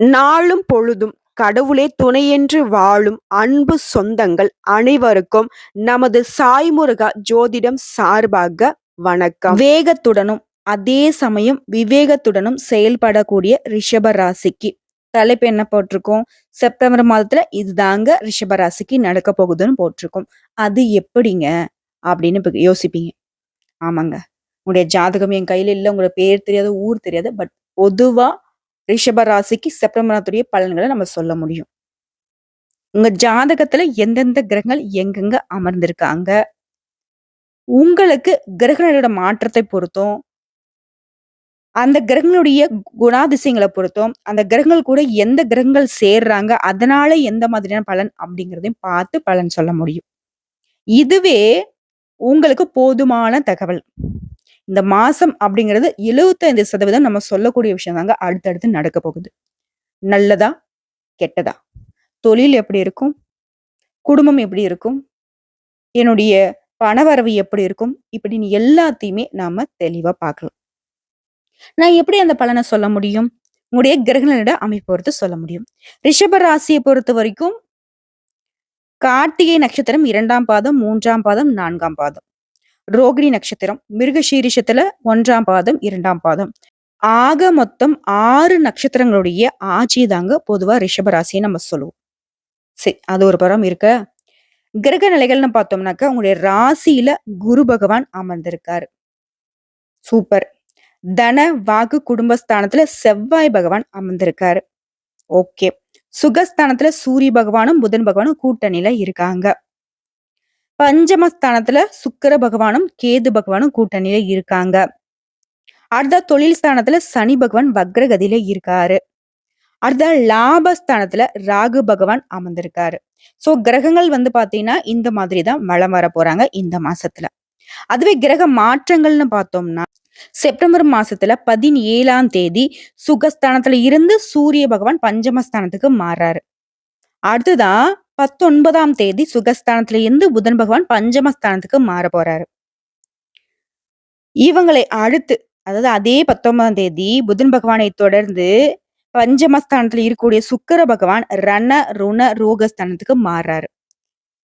நாளும் பொழுதும் கடவுளே துணையென்று வாழும் அன்பு சொந்தங்கள் அனைவருக்கும் நமது சாய்முருகா ஜோதிடம் சார்பாக வணக்கம். வேகத்துடனும் அதே சமயம் விவேகத்துடனும் செயல்படக்கூடிய ரிஷப ராசிக்கு தலைப்பு என்ன போட்டிருக்கோம்? செப்டம்பர் மாதத்துல இதுதாங்க ரிஷப ராசிக்கு நடக்க போகுதுன்னு போட்டிருக்கோம். அது எப்படிங்க? அப்படின்னு யோசிப்பீங்க. ஆமாங்க. உங்களுடைய ஜாதகம் என் கையில இல்லை உங்களோட பேர் தெரியாது ஊர் தெரியாது பட் பொதுவா ரிஷப ராசிக்கு செப்டம்பரத்துடைய பலன்களை நம்ம சொல்ல முடியும். உங்க ஜாதகத்துல எந்தெந்த கிரகங்கள் எங்கெங்க அமர்ந்திருக்காங்க உங்களுக்கு கிரகங்களோட மாற்றத்தை பொறுத்தும் அந்த கிரகங்களுடைய குணாதிசயங்களை பொறுத்தும் அந்த கிரகங்கள் கூட எந்த கிரகங்கள் சேர்றாங்க அதனால எந்த மாதிரியான பலன் அப்படிங்கிறதையும் பார்த்து பலன் சொல்ல முடியும். இதுவே உங்களுக்கு போதுமான தகவல். இந்த மாசம் அப்படிங்கிறது எழுபத்தைந்து சதவீதம் நம்ம சொல்லக்கூடிய விஷயம் தாங்க அடுத்தடுத்து நடக்க போகுது. நல்லதா? கெட்டதா? தொழில் எப்படி இருக்கும்? குடும்பம் எப்படி இருக்கும்? என்னுடைய பணவரவு எப்படி இருக்கும்? இப்படின்னு எல்லாத்தையுமே நாம தெளிவா பார்க்கலாம். நான் எப்படி அந்த பலனை சொல்ல முடியும்? உங்களுடைய கிரகங்களோட அமைப்பு பொறுத்து சொல்ல முடியும். ரிஷப ராசியை பொறுத்த வரைக்கும் கார்த்திகை நட்சத்திரம் இரண்டாம் பாதம் மூன்றாம் பாதம் நான்காம் பாதம். ரோகிணி நட்சத்திரம் மிருகசீரிஷத்துல ஒன்றாம் பாதம் இரண்டாம் பாதம். ஆக மொத்தம் ஆறு நட்சத்திரங்களுடைய ஆட்சி தாங்க பொதுவா ரிஷபராசியை நம்ம சொல்லுவோம். சரி அது ஒரு படம் இருக்க. கிரக நிலைகள்னு பார்த்தோம்னாக்கா உங்களுடைய ராசியில குரு பகவான் அமர்ந்திருக்காரு. சூப்பர். தன வாக்கு குடும்பஸ்தானத்துல செவ்வாய் பகவான் அமர்ந்திருக்காரு. ஓகே. சுகஸ்தானத்துல சூரிய பகவானும் புதன் பகவானும் கூட்டணியில இருக்காங்க. பஞ்சமஸ்தானத்துல சுக்கர பகவானும் கேது பகவானும் கூட்டணியில இருக்காங்க. அடுத்த தொழில் ஸ்தானத்துல சனி பகவான் வக்ரகதியில இருக்காரு. அடுத்த லாபஸ்தானத்துல ராகு பகவான் அமர்ந்திருக்காரு. சோ கிரகங்கள் வந்து பாத்தீங்கன்னா இந்த மாதிரி தான் வளம் வர போறாங்க இந்த மாசத்துல. அதுவே கிரக மாற்றங்கள்னு பார்த்தோம்னா செப்டம்பர் மாசத்துல பதினேழாம் தேதி சுகஸ்தானத்துல இருந்து சூரிய பகவான் பஞ்சமஸ்தானத்துக்கு மாறாரு. அடுத்துதான் பத்தொன்பதாம் தேதி சுகஸ்தானத்துல இருந்து புதன் பகவான் பஞ்சமஸ்தானத்துக்கு மாற போறாரு. இவங்களை அடுத்து அதாவது அதே பத்தொன்பதாம் தேதி புதன் பகவானை தொடர்ந்து பஞ்சமஸ்தானத்துல இருக்கக்கூடிய சுக்கர பகவான் ரண ருண ரோகஸ்தானத்துக்கு மாறுறாரு.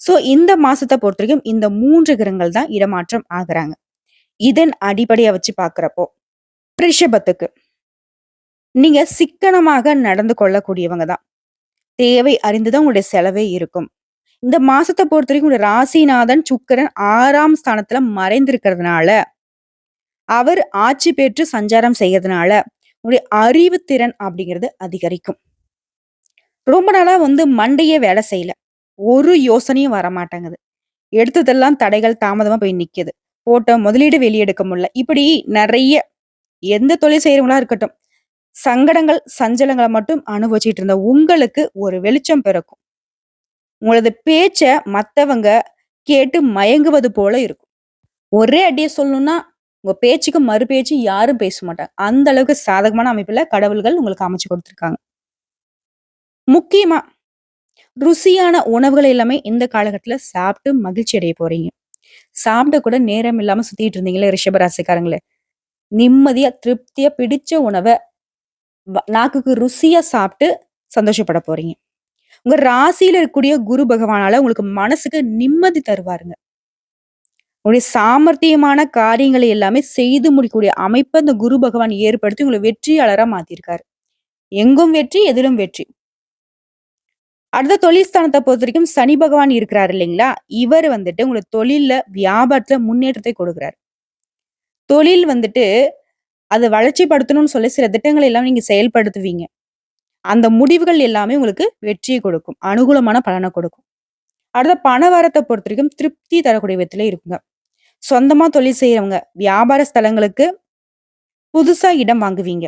சோ இந்த மாசத்தை பொறுத்த வரைக்கும் இந்த மூன்று கிரகங்கள் தான் இடமாற்றம் ஆகுறாங்க. இதன் அடிப்படையை வச்சு பாக்குறப்போ ரிஷபத்துக்கு நீங்க சிக்கனமாக நடந்து கொள்ளக்கூடியவங்க தான். தேவை அறிந்துதான் உங்களுடைய செலவே இருக்கும். இந்த மாசத்தை பொறுத்த வரைக்கும் உங்களுடைய ராசிநாதன் சுக்கரன் ஆறாம் ஸ்தானத்துல மறைந்திருக்கிறதுனால அவர் ஆட்சி பெற்று சஞ்சாரம் செய்யறதுனால உங்களுடைய அறிவு திறன் அப்படிங்கிறது அதிகரிக்கும். ரொம்ப நாளா வந்து மண்டையே வேலை செய்யல. ஒரு யோசனையும் வர மாட்டேங்குது எடுத்ததெல்லாம் தடைகள் தாமதமா போய் நிக்குது. போட்ட முதலீடு வெளியெடுக்க முடியல. இப்படி நிறைய எந்த தொழில் செய்யறவங்களா இருக்கட்டும் சங்கடங்கள் சஞ்சலங்களை மட்டும் அனுபவிச்சுட்டு இருந்த உங்களுக்கு ஒரு வெளிச்சம் பிறக்கும். உங்களது பேச்ச மற்றவங்க கேட்டு மயங்குவது போல இருக்கும். ஒரே அடியை சொல்லணும்னா உங்க பேச்சுக்கு மறு பேச்சு யாரும் பேச மாட்டாங்க. அந்த அளவுக்கு சாதகமான அமைப்புல கடவுள்கள் உங்களுக்கு அமைச்சு கொடுத்துருக்காங்க. முக்கியமா ருசியான உணவுகள் எல்லாமே இந்த காலகட்டத்துல சாப்பிட்டு மகிழ்ச்சி அடைய போறீங்க. சாப்பிட கூட நேரம் இல்லாம சுத்திட்டு இருந்தீங்களே ரிஷபராசிக்காரங்களே நிம்மதியா திருப்தியா பிடிச்ச உணவை நாக்குக்கு ருசியா சாப்பிட்டு சந்தோஷப்பட போறீங்க. உங்க ராசியில இருக்கக்கூடிய குரு பகவானால உங்களுக்கு மனசுக்கு நிம்மதி தருவாருங்க. உங்களுடைய சாமர்த்தியமான காரியங்களை எல்லாமே செய்து முடிக்கக்கூடிய அமைப்பை அந்த குரு பகவான் ஏற்படுத்தி உங்களை வெற்றியாளரா மாத்திருக்காரு. எங்கும் வெற்றி எதிலும் வெற்றி. அடுத்த தொழில் ஸ்தானத்தை பொறுத்த வரைக்கும் சனி பகவான் இருக்கிறாரு இல்லைங்களா? இவர் வந்துட்டு உங்களோட தொழில்ல வியாபாரத்துல முன்னேற்றத்தை கொடுக்குறாரு. தொழில் வந்துட்டு அதை வளர்ச்சிப்படுத்தணும்னு சொல்லி சில திட்டங்களை எல்லாம் நீங்க செயல்படுத்துவீங்க. அந்த முடிவுகள் எல்லாமே உங்களுக்கு வெற்றியை கொடுக்கும். அனுகூலமான பலனை கொடுக்கும். அடுத்த பண வரத்தை பொறுத்த வரைக்கும் திருப்தி தரக்கூடிய விதத்துல இருக்குங்க. சொந்தமா தொழில் செய்யறவங்க வியாபார ஸ்தலங்களுக்கு புதுசா இடம் வாங்குவீங்க.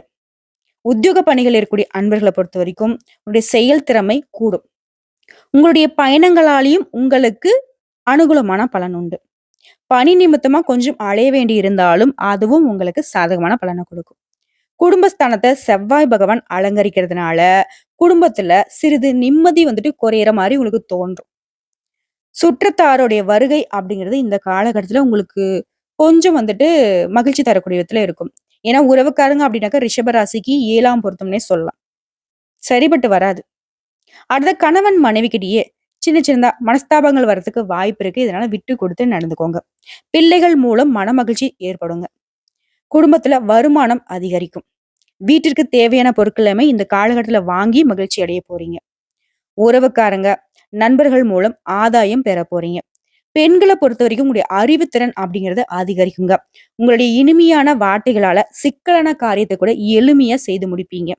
உத்தியோக பணிகள் இருக்கக்கூடிய அன்பர்களை பொறுத்த வரைக்கும் உங்களுடைய செயல் திறமை கூடும். உங்களுடைய பயணங்களாலையும் உங்களுக்கு அனுகூலமான பலன் உண்டு. பணி நிமித்தமா கொஞ்சம் அலைய வேண்டி இருந்தாலும் அதுவும் உங்களுக்கு சாதகமான பலனை கொடுக்கும். குடும்பஸ்தானத்தை செவ்வாய் பகவான் அலங்கரிக்கிறதுனால குடும்பத்துல சிறிது நிம்மதி வந்துட்டு குறையிற மாதிரி உங்களுக்கு தோன்றும். சுற்றத்தாருடைய வருகை அப்படிங்கிறது இந்த காலகட்டத்துல உங்களுக்கு கொஞ்சம் வந்துட்டு மகிழ்ச்சி தரக்கூடிய விதத்துல இருக்கும். ஏன்னா உறவுக்காரங்க அப்படின்னாக்கா ரிஷபராசிக்கு ஏழாம் பொருத்தம்னே சொல்லலாம். சரிப்பட்டு வராது. அடுத்த கணவன் மனைவிக்கிட்டேயே சின்ன சின்னதா மனஸ்தாபங்கள் வரதுக்கு வாய்ப்பு இருக்கு. இதனால விட்டு கொடுத்து நடந்துக்கோங்க. பிள்ளைகள் மூலம் மனமகிழ்ச்சி ஏற்படுங்க. குடும்பத்துல வருமானம் அதிகரிக்கும். வீட்டிற்கு தேவையான பொருட்கள் எல்லாமே இந்த காலகட்டத்துல வாங்கி மகிழ்ச்சி அடைய போறீங்க. உறவுக்காரங்க, நண்பர்கள் மூலம் ஆதாயம் பெற போறீங்க. பெண்களை பொறுத்த வரைக்கும் உங்களுடைய அறிவுத்திறன் அப்படிங்கிறது அதிகரிக்குங்க. உங்களுடைய இனிமையான வார்த்தைகளால சிக்கலான காரியத்தை கூட எளிமையா செய்து முடிப்பீங்க.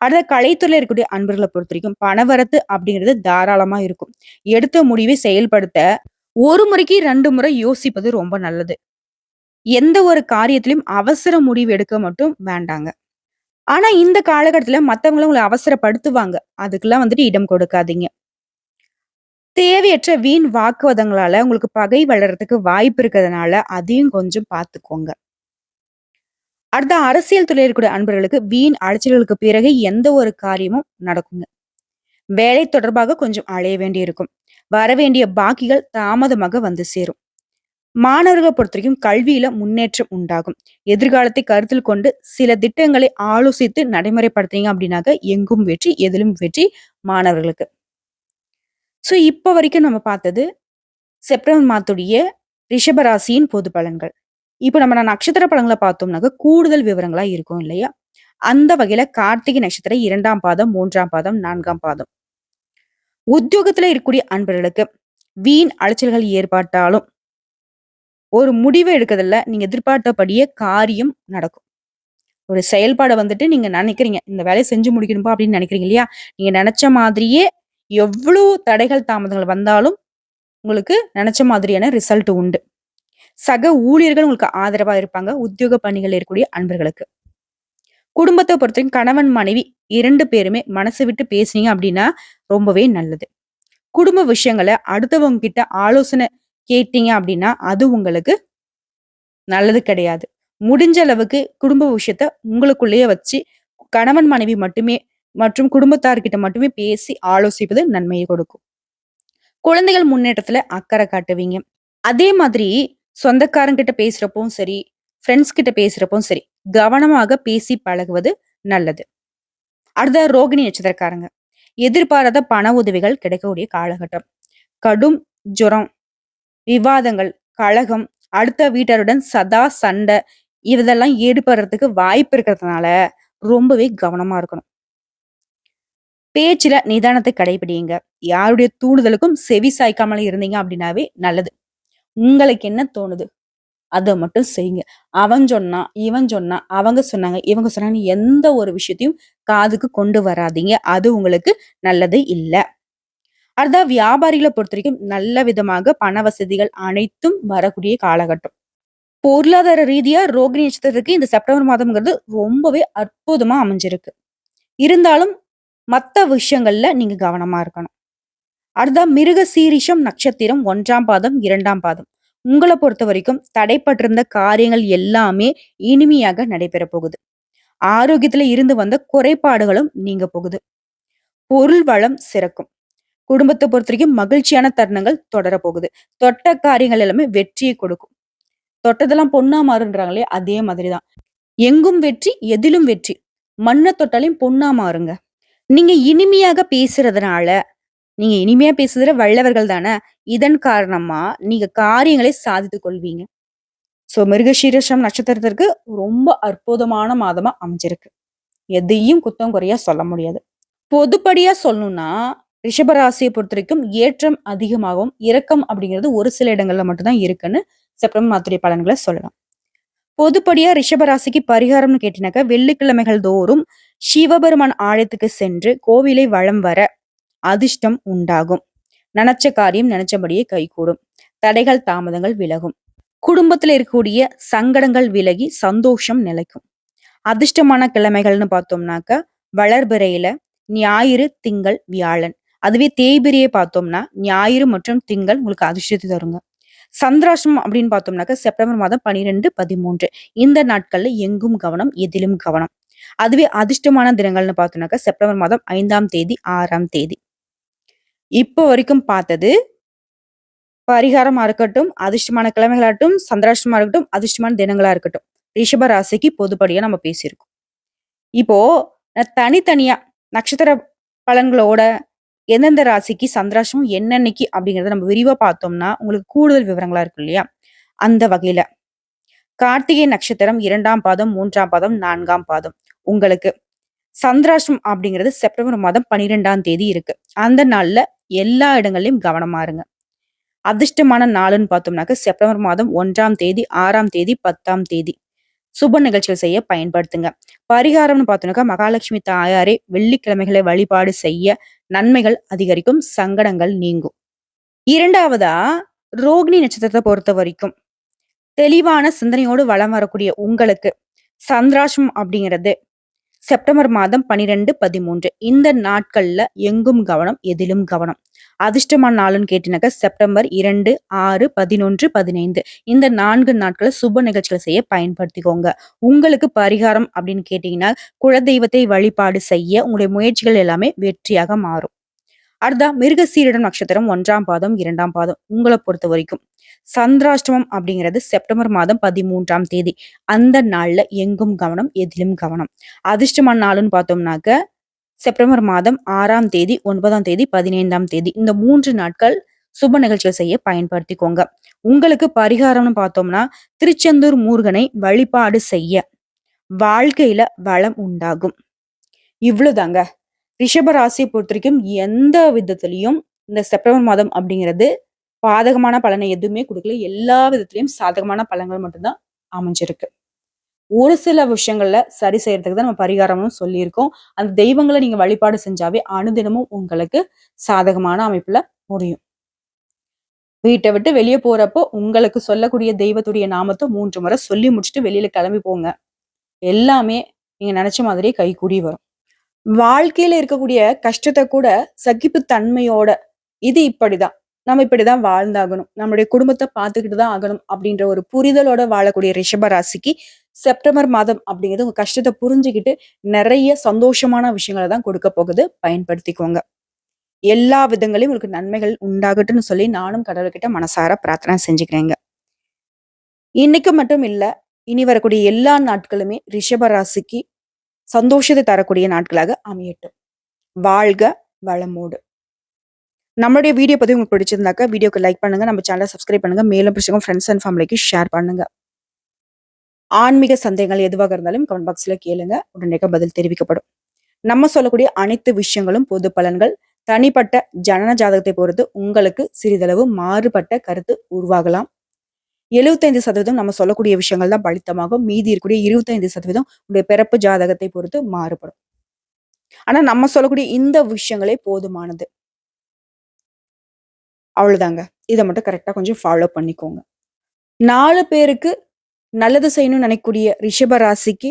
அடுத்த கலைத்துறையில் இருக்கக்கூடிய அன்பர்களை பொறுத்த வரைக்கும் பணவரத்து அப்படிங்கிறது தாராளமா இருக்கும். எடுத்த முடிவை செயல்படுத்த ஒரு முறைக்கு ரெண்டு முறை யோசிப்பது ரொம்ப நல்லது. எந்த ஒரு காரியத்திலும் அவசர முடிவு எடுக்க மட்டும் வேண்டாங்க. ஆனா இந்த காலகட்டத்துல மத்தவங்கள உங்களை அவசரப்படுத்துவாங்க. அதுக்கெல்லாம் வந்துட்டு இடம் கொடுக்காதீங்க. தேவையற்ற வீண் வாக்குவாதங்களால உங்களுக்கு பகை வளர்றதுக்கு வாய்ப்பு இருக்கிறதுனால, அதையும் கொஞ்சம் பார்த்துக்கோங்க. அடுத்த அரசியல் துறையில் இருக்கக்கூடிய அன்பர்களுக்கு வீண் அலைச்சல்களுக்கு பிறகு எந்த ஒரு காரியமும் நடக்குங்க. வேலை தொடர்பாக கொஞ்சம் அலைய வேண்டியிருக்கும். வரவேண்டிய பாக்கிகள் தாமதமாக வந்து சேரும். மாணவர்கள பொறுத்தவரைக்கும் கல்வியில முன்னேற்றம் உண்டாகும். எதிர்காலத்தை கருத்தில் கொண்டு சில திட்டங்களை ஆலோசித்து நடைமுறைப்படுத்துறீங்க அப்படின்னாக்க எங்கும் வெற்றி, எதிலும் வெற்றி மாணவர்களுக்கு. ஸோ இப்போ வரைக்கும் நம்ம பார்த்தது செப்டம்பர் மாதத்துடைய ரிஷபராசியின் பொது பலன்கள். இப்போ நம்ம நட்சத்திர படங்களை பார்த்தோம்னாக்க கூடுதல் விவரங்களா இருக்கும் இல்லையா? அந்த வகையில கார்த்திகை நட்சத்திரம் இரண்டாம் பாதம், மூன்றாம் பாதம், நான்காம் பாதம். உத்தியோகத்துல இருக்கக்கூடிய அன்பர்களுக்கு வீண் அலைச்சல்கள் ஏற்பட்டாலும், ஒரு முடிவு எடுக்கிறதுல நீங்க எதிர்பார்த்தபடியே காரியம் நடக்கும். ஒரு செயல்பாடை வந்துட்டு நீங்க நினைக்கிறீங்க. இந்த வேலையை செஞ்சு முடிக்கணும்பா அப்படின்னு நினைக்கிறீங்க இல்லையா? நீங்க நினைச்ச மாதிரியே எவ்வளோ தடைகள், தாமதங்கள் வந்தாலும், உங்களுக்கு நினைச்ச மாதிரியான ரிசல்ட் உண்டு. சக ஊழியர்கள் உங்களுக்கு ஆதரவா இருப்பாங்க. உத்தியோக பணிகள் இருக்கக்கூடிய அன்பர்களுக்கு. குடும்பத்தை பொறுத்தவரைக்கும் கணவன், மனைவி இரண்டு பேருமே மனசு விட்டு பேசுனீங்க அப்படின்னா, ரொம்பவே நல்லது. குடும்ப விஷயங்கள அடுத்தவங்க கிட்ட ஆலோசனை கேட்டீங்க அப்படின்னா, அது உங்களுக்கு நல்லது கிடையாது. முடிஞ்ச அளவுக்கு குடும்ப விஷயத்த உங்களுக்குள்ளேயே வச்சு, கணவன், மனைவி மட்டுமே மற்றும் குடும்பத்தார்கிட்ட மட்டுமே பேசி ஆலோசிப்பது நன்மையை கொடுக்கும். குழந்தைகள் முன்னேற்றத்துல அக்கறை காட்டுவீங்க. அதே மாதிரி சொந்தக்காரங்கிட்ட பேசுறப்பவும் சரி, ஃப்ரெண்ட்ஸ் கிட்ட பேசுறப்பவும் சரி, கவனமாக பேசி பழகுவது நல்லது. அடுத்த ரோகிணி நட்சத்திரக்காரங்க. எதிர்பாராத பண உதவிகள் கிடைக்கக்கூடிய காலகட்டம். கடும் ஜுரம், விவாதங்கள், கழகம் அடுத்த வீட்டாருடன் சதா சண்டை இதெல்லாம் ஈடுபடுறதுக்கு வாய்ப்பு இருக்கிறதுனால, ரொம்பவே கவனமா இருக்கணும். பேச்சுல நிதானத்தை கடைபிடிங்க யாருடைய தூண்டுதலுக்கும் செவி சாய்க்காமல் இருந்தீங்க அப்படின்னாவே நல்லது. உங்களுக்கு என்ன தோணுது? அதை மட்டும் செய்யுங்க. அவன் சொன்னா இவன் சொன்னா அவங்க சொன்னாங்க, இவங்க சொன்னாங்கன்னு எந்த ஒரு விஷயத்தையும் காதுக்கு கொண்டு வராதீங்க. அது உங்களுக்கு நல்லது இல்ல. அடுத்தா பொறுத்த வரைக்கும் நல்ல விதமாக பண வசதிகள் அனைத்தும் வரக்கூடிய காலகட்டம். பொருளாதார ரீதியா ரோகிணி நட்சத்திரத்துக்கு இந்த செப்டம்பர் மாதம்ங்கிறது ரொம்பவே அற்புதமா அமைஞ்சிருக்கு. இருந்தாலும் மற்ற விஷயங்கள்ல நீங்க கவனமா இருக்கணும். அதான் மிருக சீரிஷம் நட்சத்திரம் ஒன்றாம் பாதம், இரண்டாம் பாதம். உங்கள பொறுத்தவரைக்கும் தடைப்பட்டிருந்த காரியங்கள் எல்லாமே இனிமையாக நடைபெற போகுது. ஆரோக்கியத்துல இருந்து வந்த குறைபாடுகளும் நீங்க போகுது. பொருள் வளம் சிறக்கும். குடும்பத்தை பொறுத்த வரைக்கும் மகிழ்ச்சியான தருணங்கள் தொடரப் போகுது. தொட்ட காரியங்கள் எல்லாமே வெற்றியை கொடுக்கும். தொட்டதெல்லாம் பொண்ணா மாறுன்றாங்களே அதே மாதிரிதான் எங்கும் வெற்றி, எதிலும் வெற்றி. மண்ணை தொட்டாலையும் பொண்ணா மாறுங்க. நீங்க இனிமையாக பேசுறதுனால, நீங்க இனிமையா பேசுகிற வல்லவர்கள் தானே! இதன் காரணமா நீங்க காரியங்களை சாதித்து கொள்வீங்க. ஸோ மிருகசீரஷம் நட்சத்திரத்திற்கு ரொம்ப அற்புதமான மாதமா அமைஞ்சிருக்கு. எதையும் குத்தம் குறையா சொல்ல முடியாது. பொதுப்படியா சொல்லணும்னா, ரிஷபராசியை பொறுத்த வரைக்கும் ஏற்றம் அதிகமாகவும், இறக்கம் அப்படிங்கிறது ஒரு சில இடங்கள்ல மட்டும்தான் இருக்குன்னு செப்டம்பர் மாதத்துடைய பலன்களை சொல்லலாம். பொதுப்படியா ரிஷபராசிக்கு பரிகாரம்னு கேட்டீங்கன்னாக்கா, வெள்ளிக்கிழமைகள் தோறும் சிவபெருமான் ஆலயத்துக்கு சென்று கோவிலை வளம் வர அதிர்ஷ்டம் உண்டாகும். நினைச்ச காரியம் நினைச்சபடியே கைகூடும். தடைகள், தாமதங்கள் விலகும். குடும்பத்துல இருக்கக்கூடிய சங்கடங்கள் விலகி சந்தோஷம் நிலைக்கும். அதிர்ஷ்டமான கிழமைகள்னு பார்த்தோம்னாக்க, வளர்பிறையில ஞாயிறு, திங்கள், வியாழன். அதுவே தேய்பிரியை பார்த்தோம்னா, ஞாயிறு மற்றும் திங்கள் உங்களுக்கு அதிர்ஷ்டத்தை தருங்க. சந்திராஷ்டமம் அப்படின்னு பார்த்தோம்னாக்க, செப்டம்பர் மாதம் 12, 13 இந்த நாட்கள்ல எங்கும் கவனம், எதிலும் கவனம். அதுவே அதிர்ஷ்டமான தினங்கள்னு பார்த்தோம்னாக்க, செப்டம்பர் மாதம் ஐந்தாம் தேதி, ஆறாம் தேதி. இப்போ வரைக்கும் பார்த்தது பரிகாரமாக இருக்கட்டும், அதிர்ஷ்டமான கிழமைகளாகட்டும், சந்திராஷ்டமாக இருக்கட்டும், அதிர்ஷ்டமான தினங்களா இருக்கட்டும். ரிஷப ராசிக்கு பொதுப்படியாக நம்ம பேசியிருக்கோம். இப்போ நான் நட்சத்திர பலன்களோட எந்தெந்த ராசிக்கு சந்திராஷ்டமம் என்னன்னைக்கு அப்படிங்கிறத நம்ம விரிவாக பார்த்தோம்னா உங்களுக்கு கூடுதல் விவரங்களா இருக்கும் இல்லையா அந்த வகையில கார்த்திகை நட்சத்திரம் இரண்டாம் பாதம் மூன்றாம் பாதம் நான்காம் பாதம் உங்களுக்கு சந்திராஷ்டம் அப்படிங்கிறது செப்டம்பர் மாதம் பன்னிரெண்டாம் தேதி இருக்கு அந்த நாள்ல எல்லா இடங்கள்லயும் கவனமா இருங்க. அதிர்ஷ்டமான நாளுன்னு பார்த்தோம்னாக்க செப்டம்பர் மாதம் ஒன்றாம் தேதி ஆறாம் தேதி பத்தாம் தேதி. சுப நிகழ்ச்சிகள் செய்ய பயன்படுத்துங்க. பரிகாரம்னு பார்த்தோம்னாக்கா மகாலட்சுமி தாயாரே வெள்ளிக்கிழமைகளை வழிபாடு செய்ய நன்மைகள் அதிகரிக்கும் சங்கடங்கள் நீங்கும். இரண்டாவதா ரோகிணி நட்சத்திரத்தை பொறுத்த வரைக்கும் தெளிவான சிந்தனையோடு வளம் வரக்கூடிய உங்களுக்கு சந்திராசம் அப்படிங்கிறது செப்டம்பர் மாதம் பனிரெண்டு பதிமூன்று. இந்த நாட்கள்ல எங்கும் கவனம் எதிலும் கவனம். அதிர்ஷ்டமான நாளுன்னு கேட்டினாக்க செப்டம்பர் இரண்டு ஆறு பதினொன்று பதினைந்து. இந்த நான்கு நாட்களை சுப நிகழ்ச்சிகளை செய்ய பயன்படுத்திக்கோங்க. உங்களுக்கு பரிகாரம் அப்படின்னு கேட்டீங்கன்னா குலதெய்வத்தை வழிபாடு செய்ய உங்களுடைய முயற்சிகள் எல்லாமே வெற்றியாக மாறும். அடுத்தா மிருகசீரிடம் நட்சத்திரம் ஒன்றாம் பாதம் இரண்டாம் பாதம். உங்களை பொறுத்த வரைக்கும் சந்திராஷ்டமம் அப்படிங்கிறது செப்டம்பர் மாதம் பதிமூன்றாம் தேதி. அந்த நாள்ல எங்கும் கவனம் எதிலும் கவனம். அதிர்ஷ்டமான நாளுன்னு பார்த்தோம்னாக்க செப்டம்பர் மாதம் ஆறாம் தேதி ஒன்பதாம் தேதி பதினைந்தாம் தேதி. இந்த மூன்று நாட்கள் சுப நிகழ்ச்சிகள் செய்ய பயன்படுத்திக்கோங்க. உங்களுக்கு பரிகாரம்னு பார்த்தோம்னா திருச்செந்தூர் மூர்கனை வழிபாடு செய்ய வாழ்க்கையில வளம் உண்டாகும். இவ்வளவுதாங்க. ரிஷபராசியை பொறுத்த வரைக்கும் எந்த விதத்துலையும் இந்த செப்டம்பர் மாதம் அப்படிங்கிறது பாதகமான பலனை எதுவுமே கொடுக்கல. எல்லா விதத்திலையும் சாதகமான பலன்கள் மட்டும்தான் அமைஞ்சிருக்கு. ஒரு சில விஷயங்கள்ல சரி செய்யறதுக்கு தான் நம்ம பரிகாரமும் சொல்லியிருக்கோம். அந்த தெய்வங்களை நீங்க வழிபாடு செஞ்சாவே அனுதினமும் உங்களுக்கு சாதகமான அமைப்புல முடியும். வீட்டை விட்டு வெளியே போறப்போ உங்களுக்கு சொல்லக்கூடிய தெய்வத்துடைய நாமத்தை மூன்று முறை சொல்லி முடிச்சுட்டு வெளியில கிளம்பி போங்க. எல்லாமே நீங்க நினைச்ச மாதிரியே கைகூடி வரும். வாழ்க்கையில இருக்கக்கூடிய கஷ்டத்தை கூட சகிப்பு தன்மையோட இது இப்படிதான். நம்ம இப்படிதான் வாழ்ந்தாகணும். நம்மளுடைய குடும்பத்தை பார்த்துக்கிட்டு தான் ஆகணும் அப்படின்ற ஒரு புரிதலோட வாழக்கூடிய ரிஷப ராசிக்கு செப்டம்பர் மாதம் அப்படிங்கிறது உங்க கஷ்டத்தை புரிஞ்சுக்கிட்டு நிறைய சந்தோஷமான விஷயங்களை தான் கொடுக்க போகுது. பயன்படுத்திக்கோங்க. எல்லா விதங்களையும் உங்களுக்கு நன்மைகள் உண்டாகட்டும்னு சொல்லி நானும் கடவுள்கிட்ட மனசார பிரார்த்தனை செஞ்சுக்கிறேங்க. இன்னைக்கு மட்டும் இல்ல இனி வரக்கூடிய எல்லா நாட்களுமே ரிஷப ராசிக்கு சந்தோஷத்தை தரக்கூடிய நாட்களாக அமையட்டும். வாழ்க வளமோடு. நம்மளுடைய வீடியோ பதிவு உங்களுக்கு பிடிச்சிருந்தாக்கா வீடியோக்கு லைக் பண்ணுங்க நம்ம சேனலை சப்ஸ்கிரைப் பண்ணுங்க. மேலும் பிடிச்சவங்க ஃப்ரெண்ட்ஸ் அண்ட் ஃபேமிலிக்கு ஷேர் பண்ணுங்க. ஆன்மீக சந்தேகங்கள் எதுவாக இருந்தாலும் கமெண்ட் பாக்ஸ்ல கேளுங்க. உடனடியாக பதில் தெரிவிக்கப்படும். நம்ம சொல்லக்கூடிய அனைத்து விஷயங்களும் பொது பலன்கள். தனிப்பட்ட ஜனன ஜாதகத்தை பொறுத்து உங்களுக்கு சிறிதளவு மாறுபட்ட கருத்து உருவாகலாம். எழுபத்தைந்து சதவீதம் நம்ம சொல்லக்கூடிய விஷயங்கள் தான் பலித்தமாகும். மீதி இருக்கக்கூடிய இருபத்தைந்து சதவீதம் உடைய பிறப்பு ஜாதகத்தை பொறுத்து மாறுபடும். ஆனா நம்ம சொல்லக்கூடிய இந்த விஷயங்களே போதுமானது. அவ்வளவுதாங்க. இதை மட்டும் கரெக்டா கொஞ்சம் ஃபாலோ பண்ணிக்கோங்க. நாலு பேருக்கு நல்லது செய்யணும்னு நினைக்கக்கூடிய ரிஷப ராசிக்கு